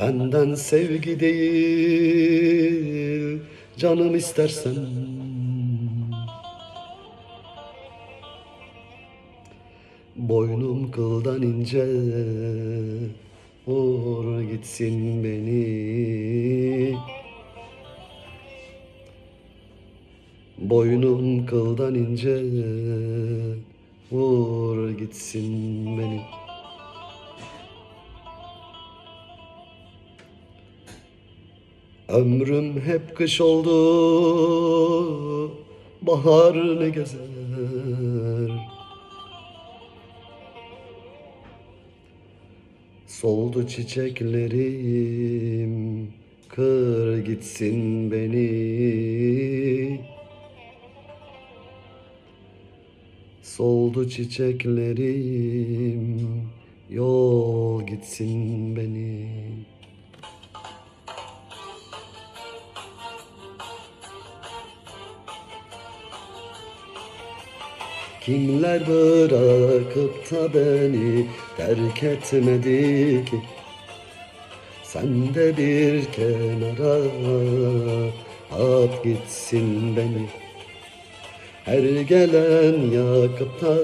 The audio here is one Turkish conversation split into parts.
Benden sevgi değil canım istersen. Boynum kıldan ince Vur gitsin beni. Boynum kıldan ince Vur gitsin beni Ömrüm hep kış oldu Bahar ne gezer? Soldu çiçeklerim Kır gitsin beni. Soldu çiçeklerim Yol gitsin beni Kimler bırakıp da beni terk etmedi ki? Sen de bir kenara at gitsin beni. Her gelen yakıp da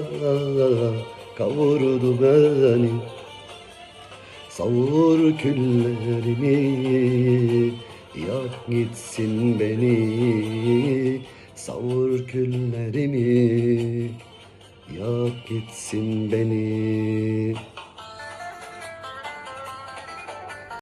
kavurdu beni. Savur küllerimi yak gitsin beni. Savur küllerimi yak gitsin beni